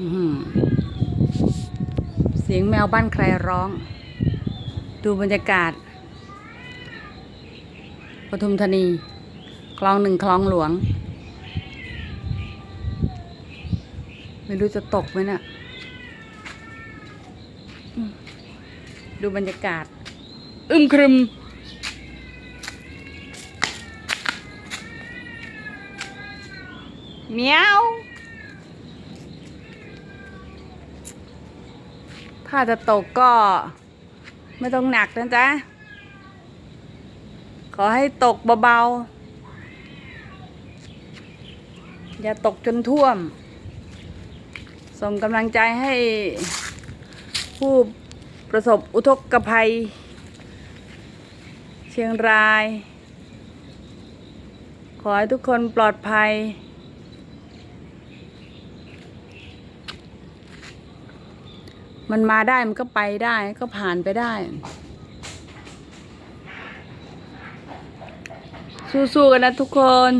เสียงแมวบ้านใครร้อง ดูบรรยากาศปทุมธานีคลองหนึ่งคลองหลวง ไม่รู้จะตกไหมเนะ่ะ ดูบรรยากาศ อึมครึมเมียว ถ้าจะตกก็ไม่ต้องหนักนะจ๊ะ ขอให้ตกเบาๆ อย่าตกจนท่วม ส่งกำลังใจให้ผู้ประสบอุทกภัย เชียงราย ขอให้ทุกคนปลอดภัย มันมาได้มันก็ไปได้ก็ผ่านไปได้ สู้ๆกันนะทุกคน